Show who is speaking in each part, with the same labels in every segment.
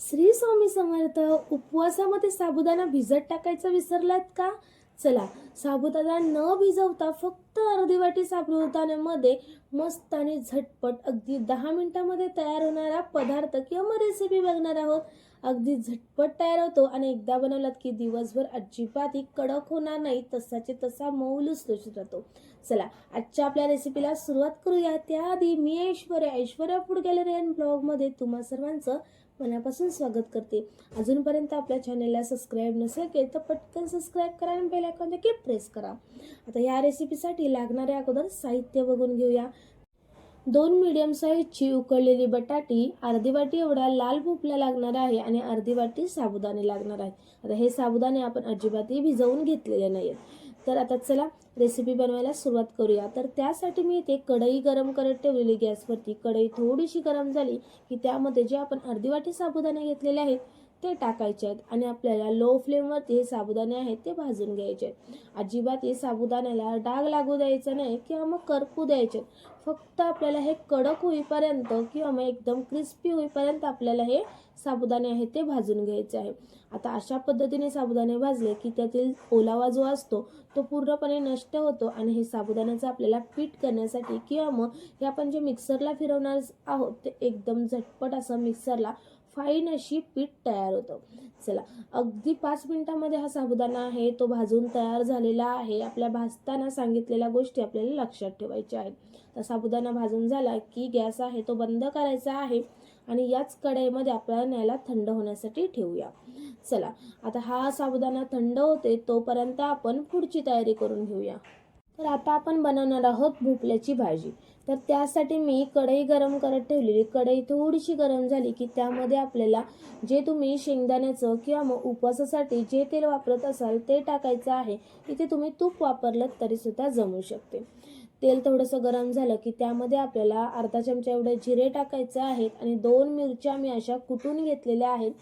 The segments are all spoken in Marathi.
Speaker 1: श्री स्वामी समर्थ उपवासामध्ये साबुदाणा भिजत टाकायचा विसरलात का? चला साबुदाणा न भिजवता फक्त अर्धी वाटी साबुदाण्यामध्ये मस्त आणि झटपट अगदी दहा मिनिटामध्ये तयार होणारा पदार्थ किंवा मग रेसिपी बघणार आहोत. अगदी झटपट तयार होतो आणि एकदा बनवलात की दिवसभर अजिबात ही कडक होणार नाही तसाचे तसा मऊ लुसलुशीत राहतो. चला आजच्या आपल्या रेसिपीला सुरुवात करूया. त्याआधी मी Aishwarya Aishwarya food gallery and ब्लॉगमध्ये तुम्हा सर्वांचं मनापासून स्वागत करते. अजूनपर्यंत आपल्या चॅनलला सबस्क्राईब नसेल केलं तर पटकन सबस्क्राईब करा आणि बेल आयकॉन देखील प्रेस करा. आता या रेसिपीसाठी लागणाऱ्या अगोदर साहित्य बघून घेऊया. दोन मीडियम साईजची उकळलेली बटाटी अर्धी वाटी एवढा लाल भोपळा लागणार आहे आणि अर्धी वाटी साबुदाणे लागणार आहे. आता हे साबुदाणे आपण अजिबातही भिजवून घेतलेले नाही आहेत तर आता चला रेसिपी बनवायला सुरुवात करूया. तर त्यासाठी मी इथे कढई गरम करत ठेवलेली गॅसवरती. कढई थोडीशी गरम झाली की त्यामध्ये जे आपण अर्धी वाटी साबुदाणे घेतलेले आहेत ते टाकायचे आहेत आणि आपल्याला लो फ्लेमवरती हे साबुदाणे आहेत ते भाजून घ्यायचे आहेत. अजिबात हे साबुदाण्याला डाग लागू द्यायचा नाही किंवा मग करपू द्यायचे फक्त आपल्याला हे कडक होईपर्यंत किंवा मग एकदम क्रिस्पी होईपर्यंत आपल्याला हे साबुदाणे आहेत ते भाजून घ्यायचे आहे. आता अशा पद्धतीने साबुदाणे भाजले की त्यातील ओलावा जो असतो तो पूर्णपणे नष्ट होतो आणि हे साबुदाण्याचं आपल्याला पीठ करण्यासाठी किंवा मग हे आपण जे मिक्सरला फिरवणार आहोत ते एकदम झटपट असं मिक्सरला फाईन अशी पीठ तयार होतं. चला अगदी पाच मिनिटामध्ये हा साबुदाणा आहे तो भाजून तयार झालेला आहे. आपल्या भाजताना सांगितलेल्या गोष्टी आपल्याला लक्षात ठेवायच्या आहेत. तर साबुदाणा भाजून झाला की गॅस आहे तो बंद करायचा आहे आणि याच कढईमध्ये आपल्याला न्यायला थंड होण्यासाठी ठेवूया. चला आता हा साबुदाणा थंड होते तोपर्यंत आपण पुढची तयारी करून घेऊया. तर आता आपण बनवणार आहोत भोपळ्याची भाजी. तर त्यासाठी मी कढई गरम करत ठेवलेली. कढई थोडीशी गरम झाली की त्यामध्ये आपल्याला जे तुम्ही शेंगदाण्याचं किंवा मग उपवासासाठी जे तेल वापरत असाल ते टाकायचं आहे. इथे तुम्ही तूप वापरलं तरीसुद्धा जमू शकते. तेल थोडंसं गरम झालं की त्यामध्ये आपल्याला अर्धा चमचा एवढे जिरे टाकायचे आहेत आणि दोन मिरच्या मी अशा कुटून घेतलेल्या आहेत.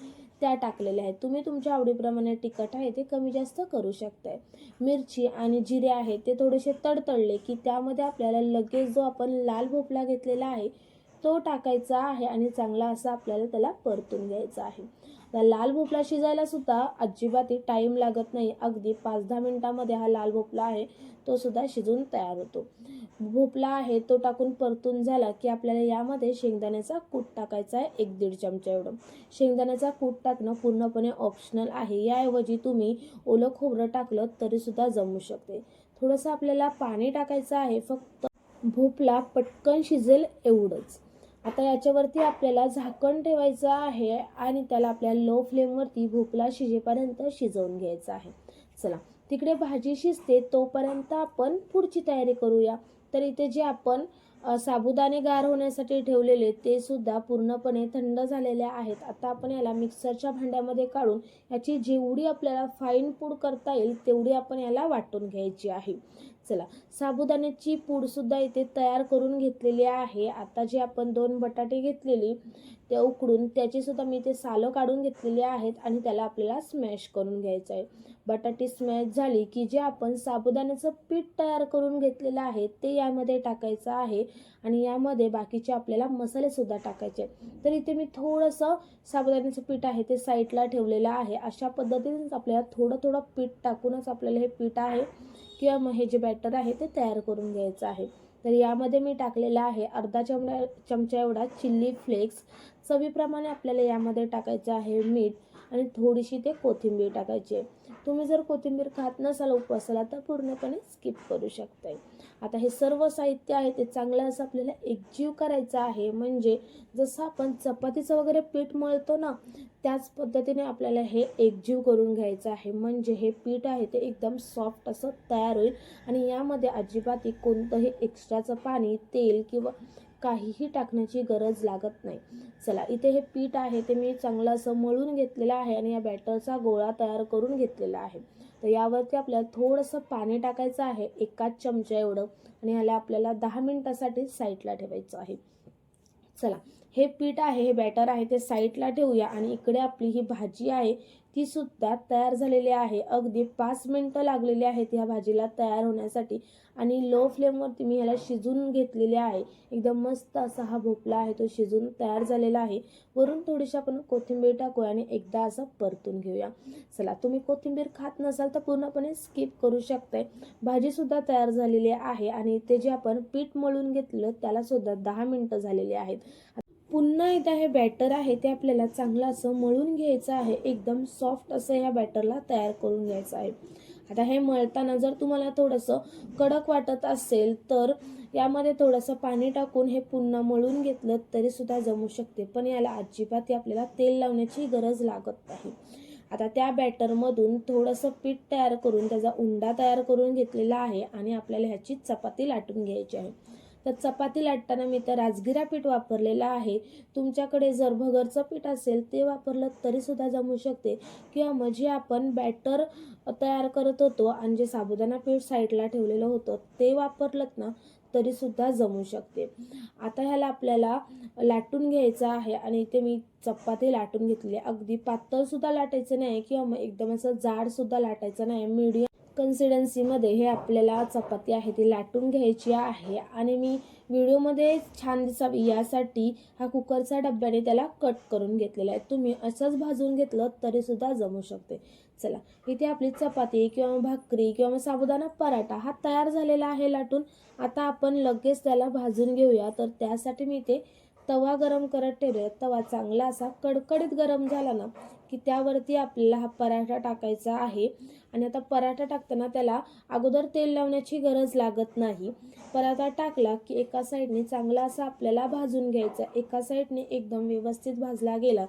Speaker 1: त्या टाकलेल्या आहेत. तुम्ही तुमच्या आवडीप्रमाणे तिखट आहे ते कमी जास्त करू शकताय. मिरची आणि जिरे आहे ते थोडेसे तडतडले की त्यामध्ये आपल्याला लगेच जो आपण लाल भोपळा घेतलेला आहे तो टाकायचा आहे आणि चांगला असा आपल्याला त्याला परतून घ्यायचा आहे. या लाल भोपळा शिजायला सुद्धा अजिबातही टाईम लागत नाही. अगदी पाच दहा मिनटामध्ये हा लाल भोपळा आहे तो सुद्धा शिजून तयार होतो. भोपळा आहे तो टाकून परतून झाला की आपल्याला यामध्ये शेंगदाण्याचा कूट टाकायचा आहे एक दीड चमचा एवढं. शेंगदाण्याचा कूट टाकणं पूर्णपणे ऑप्शनल आहे. याऐवजी तुम्ही ओलं खोबरं टाकलं तरीसुद्धा जमू शकते. थोडंसं आपल्याला पाणी टाकायचं आहे फक्त भोपळा पटकन शिजेल एवढंच. आता याच्यावरती आपल्याला झाकण ठेवायचं आहे आणि त्याला आपल्याला लो फ्लेमवरती भोपळा शिजेपर्यंत शिजवून घ्यायचा आहे. चला तिकडे भाजी शिजते तोपर्यंत आपण पुढची तयारी करूया. तर इथे जे आपण साबुदाणे गार होण्यासाठी ठेवलेले ते सुद्धा पूर्णपणे थंड झालेले आहेत. आता आपण याला मिक्सरच्या भांड्यामध्ये काढून याची जेवढी आपल्याला फाईन पूड करता येईल तेवढी आपण याला वाटून घ्यायची आहे. चला. साबुदाण्याची पूडसुद्धा इथे तयार करून घेतलेली आहे. आता जे आपण दोन बटाटे घेतलेली ते उकडून त्याचीसुद्धा मी ते सालं काढून घेतलेली आहेत आणि त्याला आपल्याला स्मॅश करून घ्यायचं आहे. बटाटी स्मॅश झाली की जे आपण साबुदाण्याचं पीठ तयार करून घेतलेलं आहे ते यामध्ये टाकायचं आहे आणि यामध्ये बाकीचे आपल्याला मसालेसुद्धा टाकायचे तर इथे मी थोडंसं साबुदाण्याचं पीठ आहे ते साईडला ठेवलेलं आहे. अशा पद्धतीनेच आपल्याला थोडं थोडं पीठ टाकूनच आपल्याला हे पीठ आहे. किंवा मग हे जे बॅटर आहे ते तयार करून घ्यायचं आहे. तर यामध्ये मी टाकलेलं आहे अर्धा चमचा चमचा एवढा चिल्ली फ्लेक्स चवीप्रमाणे आपल्याला यामध्ये टाकायचं आहे मीठ. आणि थोडीशी ते कोथिंबीर टाकायची आहे. तुम्ही जर कोथिंबीर खात नसाल उपवासाला तर पूर्णपणे स्किप करू शकताय. आता हे सर्व साहित्य आहे ते चांगलं असं आपल्याला एकजीव करायचं आहे. म्हणजे जसं आपण चपातीचं वगैरे पीठ मळतो ना त्याच पद्धतीने आपल्याला हे एकजीव करून घ्यायचं आहे. म्हणजे हे पीठ आहे ते एकदम सॉफ्ट असं तयार होईल. आणि यामध्ये अजिबात कोणतंही एक्स्ट्राचं पाणी तेल किंवा काहीही टाकण्याची गरज लागत नाही. चला इथे हे पीठ आहे ते मी चांगलं असं मळून घेतलेलं आहे आणि या बॅटरचा गोळा तयार करून घेतलेला आहे. तर यावरती आपल्याला थोडंसं पाणी टाकायचं आहे एकाच चमचा एवढं आणि ह्याला आपल्याला दहा मिनटासाठी साईडला ठेवायचं आहे. चला हे पीठ आहे हे बॅटर आहे ते साईडला ठेवूया आणि इकडे आपली ही भाजी आहे ती सुद्धा तयार झालेली आहे. अगदी पाच मिनटं लागलेली आहेत ह्या भाजीला तयार होण्यासाठी. आणि लो फ्लेमवरती मी ह्याला शिजून घेतलेले आहे. एकदम मस्त असा हा भोपळा आहे तो शिजून तयार झालेला आहे. वरून थोडीशी आपण कोथिंबीर टाकूया आणि एकदा असं परतून घेऊया. चला तुम्ही कोथिंबीर खात नसाल तर पूर्णपणे स्किप करू शकताय. भाजीसुद्धा तयार झालेली आहे आणि ते जे आपण पीठ मळून घेतलं त्यालासुद्धा दहा मिनटं झालेली आहेत. पुन्हा एकदा हे बॅटर आहे ते आपल्याला चांगलं असं मळून घ्यायचं आहे. एकदम सॉफ्ट असं ह्या बॅटरला तयार करून घ्यायचं आहे. आता हे मळताना जर तुम्हाला थोडंसं कडक वाटत असेल तर यामध्ये थोडंसं पाणी टाकून हे पुन्हा मळून घेतलं तरी सुद्धा जमू शकते. पण याला अजिबात आपल्याला तेल लावण्याची गरज लागत नाही. आता त्या बॅटरमधून थोडंसं पीठ तयार करून त्याचा उंडा तयार करून घेतलेला आहे आणि आपल्याला ह्याची चपाती लाटून घ्यायची आहे. तर चपाती लाटताना मी तर राजगिरा पीठ वापरलेलं आहे. तुमच्याकडे जर भगरचं पीठ असेल ते वापरलं तरीसुद्धा जमू शकते. किंवा मग जे आपण बॅटर तयार करत होतो आणि जे साबुदाणा पीठ साईडला ठेवलेलं होतं ते वापरलं ना तरीसुद्धा जमू शकते. आता ह्याला आपल्याला लाटून घ्यायचं आहे आणि इथे मी चपाती लाटून घेतली. आहे अगदी पातळसुद्धा लाटायचं नाही किंवा मग एकदम असं जाडसुद्धा लाटायचं नाही. मीडियम कन्सिडन्सीमध्ये हे आपल्याला चपाती आहे ती लाटून घ्यायची आहे. आणि मी व्हिडिओमध्ये छान दिसावी यासाठी हा कुकरचा डब्याने त्याला कट करून घेतलेला आहे. तुम्ही असंच भाजून घेतलं तरीसुद्धा जमू शकते. चला इथे आपली चपाती किंवा भाकरी किंवा मग साबुदाणा पराठा हा तयार झालेला आहे लाटून. आता आपण लगेच त्याला भाजून घेऊया. तर त्यासाठी मी ते तवा गरम करत ठेवूया तवा चांगला असा कडकडीत गरम झाला ना की त्यावरती आपल्याला हा पराठा टाकायचा आहे. आणि आता पराठा टाकताना त्याला अगोदर तेल लावण्याची गरज लागत नाही. पराठा टाकला की एका साईडने चांगला असा आपल्याला भाजून घ्यायचा. एका साईडने एकदम व्यवस्थित भाजला गेला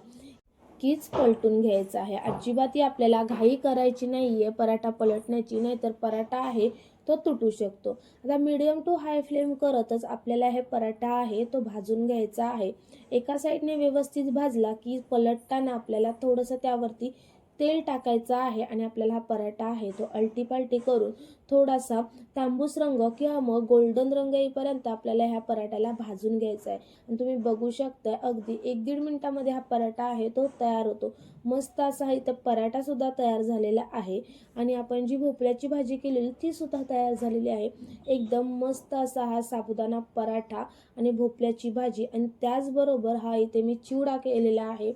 Speaker 1: कीच पलटून घ्यायचा आहे. अजिबातही आपल्याला घाई करायची नाही आहे पराठा पलटण्याची नाही तर पराठा आहे तो तुटू शकतो. आता मीडियम टू हाय फ्लेम करतच आपल्याला हे पराठा आहे तो भाजून घ्यायचा आहे. एका साईडने व्यवस्थित भाजला की पलटताना आपल्याला थोडंसं त्यावरती तेल टाकायचं आहे आणि आपल्याला हा पराठा आहे तो अल्टीपाल्टी करून थोडासा तांबूस रंग किंवा मग गोल्डन रंग येईपर्यंत आपल्याला ह्या पराठ्याला भाजून घ्यायचा आहे. आणि तुम्ही बघू शकताय अगदी एक दीड मिनटामध्ये हा पराठा आहे तो तयार होतो. मस्त असा इथं पराठासुद्धा तयार झालेला आहे. आणि आपण जी भोपळ्याची भाजी केलेली तीसुद्धा तयार झालेली आहे. एकदम मस्त असा हा साबुदाणा पराठा आणि भोपळ्याची भाजी. आणि त्याचबरोबर हा इथे मी चिवडा केलेला आहे.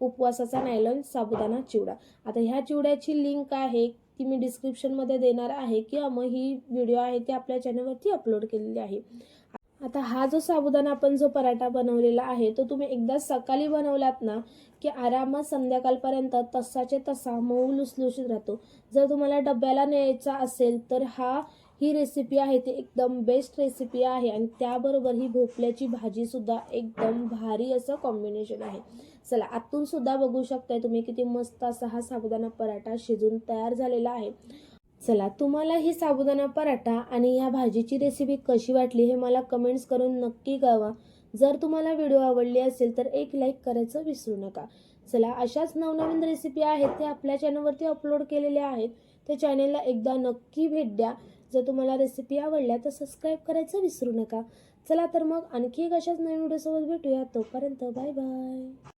Speaker 1: उपवासाचा नायलॉन साबुदाणा चिवडा. आता ह्या चिवड्याची लिंक आहे ती मी डिस्क्रिप्शनमध्ये देणार आहे किंवा मग ही व्हिडिओ आहे ती आपल्या चॅनलवरती अपलोड केलेली आहे. आता हा जो साबुदाणा आपण जो पराठा बनवलेला आहे तो तुम्ही एकदा सकाळी बनवलात ना की आरामात संध्याकाळपर्यंत तसाचे तसा मऊ लुसलुशीत राहतो. जर तुम्हाला डब्याला न्यायचा असेल तर हा ही रेसिपी आहे ती एकदम बेस्ट रेसिपी आहे. आणि त्याबरोबर ही भोपळ्याची भाजीसुद्धा एकदम भारी असं कॉम्बिनेशन आहे. चला आतून सुद्धा बघू शकताय तुम्ही किती मस्त असा हा साबुदाणा पराठा शिजून तयार झालेला आहे. चला तुम्हाला ही साबुदाणा पराठा आणि ह्या भाजीची रेसिपी कशी वाटली हे मला कमेंट्स करून नक्की कळवा. जर तुम्हाला व्हिडिओ आवडली असेल तर एक लाईक करायचं विसरू नका. चला अशाच नवनवीन रेसिपी आहेत त्या आपल्या चॅनलवरती अपलोड केलेल्या आहेत. त्या चॅनलला एकदा नक्की भेट द्या. जर तुम्हाला रेसिपी आवडल्या तर सबस्क्राईब करायचं विसरू नका. चला तर मग आणखी एक अशाच नवीन व्हिडिओसोबत भेटूया. तोपर्यंत बाय बाय